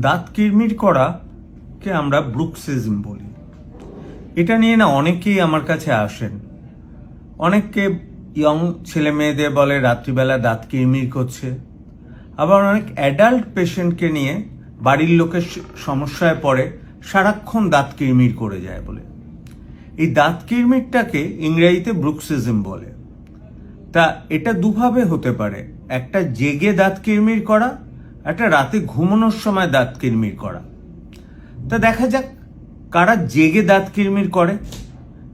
দাঁত কিরমির করাকে আমরা ব্রুকসিজম বলি। এটা নিয়ে না অনেকেই আমার কাছে আসেন। অনেককে ইয়ং ছেলে মেয়েদের বলে, রাত্রিবেলা দাঁত কিরমির করছে। আবার অনেক অ্যাডাল্ট পেশেন্টকে নিয়ে বাড়ির লোকের সমস্যায় পড়ে, সারাক্ষণ দাঁত কিরমির করে যায় বলে। এই দাঁত কিরমিরটাকে ইংরেজিতে ব্রুকসিজম বলে। তা এটা দুভাবে হতে পারে। একটা জেগে দাঁত কিরমির করা একটা রাতে ঘুমানোর সময় দাঁত কিরমির করা। তা দেখা যাক, কারা জেগে দাঁত কিরমির করে।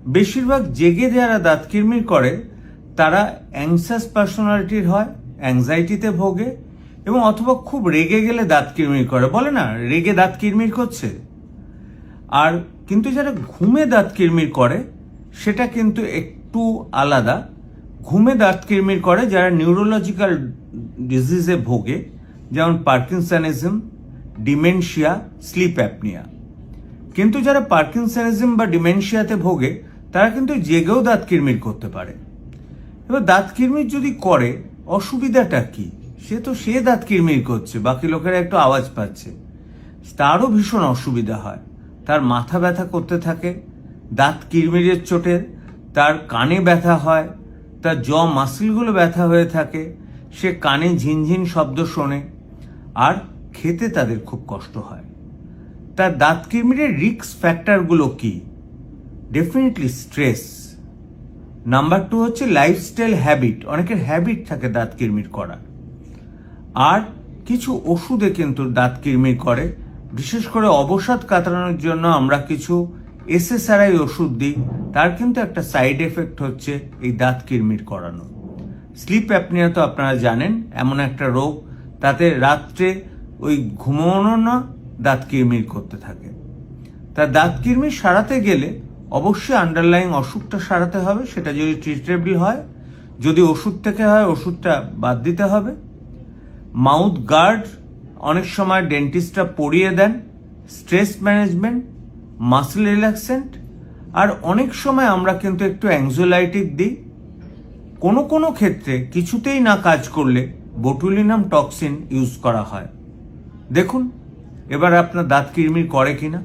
বেশিরভাগ জেগে যারা দাঁত কিরমির করে, তারা অ্যাংসাস পার্সোনালিটির হয় অ্যাংজাইটিতে ভোগে এবং অথবা খুব রেগে গেলে দাঁত কিরমির করে। বলে না, রেগে দাঁত কিরমির করছে। আর কিন্তু যারা ঘুমে দাঁত কিরমির করে, সেটা কিন্তু একটু আলাদা। ঘুমে দাঁত কিরমির করে যারা নিউরোলজিক্যাল ডিজিজে ভোগে যেমন পার্কিনসনিজম, ডিমেনশিয়া, স্লিপ অ্যাপনিয়া। কিন্তু যারা পার্কিনসনিজম বা ডিমেনশিয়াতে ভোগে, তারা কিন্তু জেগেও দাঁত কিরমির করতে পারে। এবার দাঁত কিরমির যদি করে, অসুবিধাটা কি? সে তো সে দাঁত কিরমির করছে, বাকি লোকেরা একটু আওয়াজ পাচ্ছে। তারও ভীষণ অসুবিধা হয়। তার মাথা ব্যথা করতে থাকে, দাঁত কিরমিরের চোটে তার কানে ব্যথা হয়, তার জ মাসিলগুলো ব্যথা হয়ে থাকে, সে কানে ঝিনঝিন শব্দ শোনে আর খেতে তাদের খুব কষ্ট হয়। তার দাঁত কিরমিরের রিক্স ফ্যাক্টরগুলো কি? ডেফিনেটলি স্ট্রেস নাম্বার টু হচ্ছে লাইফস্টাইল হ্যাবিট অনেকের হ্যাবিট থাকে দাঁত কিরমির করার আর কিছু ওষুধে কিন্তু দাঁত কিরমির করে। বিশেষ করে অবসাদ কাটানোর জন্য আমরা কিছু এসএসআরআই ওষুধ দিই। তার কিন্তু একটা সাইড এফেক্ট হচ্ছে এই দাঁত কিরমির করানো। স্লিপ অ্যাপনিয়া তো আপনারা জানেন, এমন একটা রোগ তাতে রাত্রে ওই ঘুমানো না দাঁত কিরমির করতে থাকে। তা দাঁত কিরমির সারাতে গেলে অবশ্যই আন্ডারলাইং অসুখটা সারাতে হবে, সেটা যদি ট্রিটেবল হয়, যদি ওষুধ থেকে হয়, ওষুধটা বাদ দিতে হবে। মাউথ গার্ড অনেক সময় ডেন্টিস্টরা পরিয়ে দেন স্ট্রেস ম্যানেজমেন্ট মাসল রিল্যাক্সেন্ট আর অনেক সময় আমরা কিন্তু একটু অ্যাংজোলাইটিক দিই। কোনো কোনো ক্ষেত্রে কিছুতেই না কাজ করলে বোটুলিনাম টক্সিন ইউজ করা হয়। দেখুন এবার আপনার দাঁত কিরমির করে কিনা।